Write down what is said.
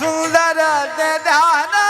সুন্দর দেদানা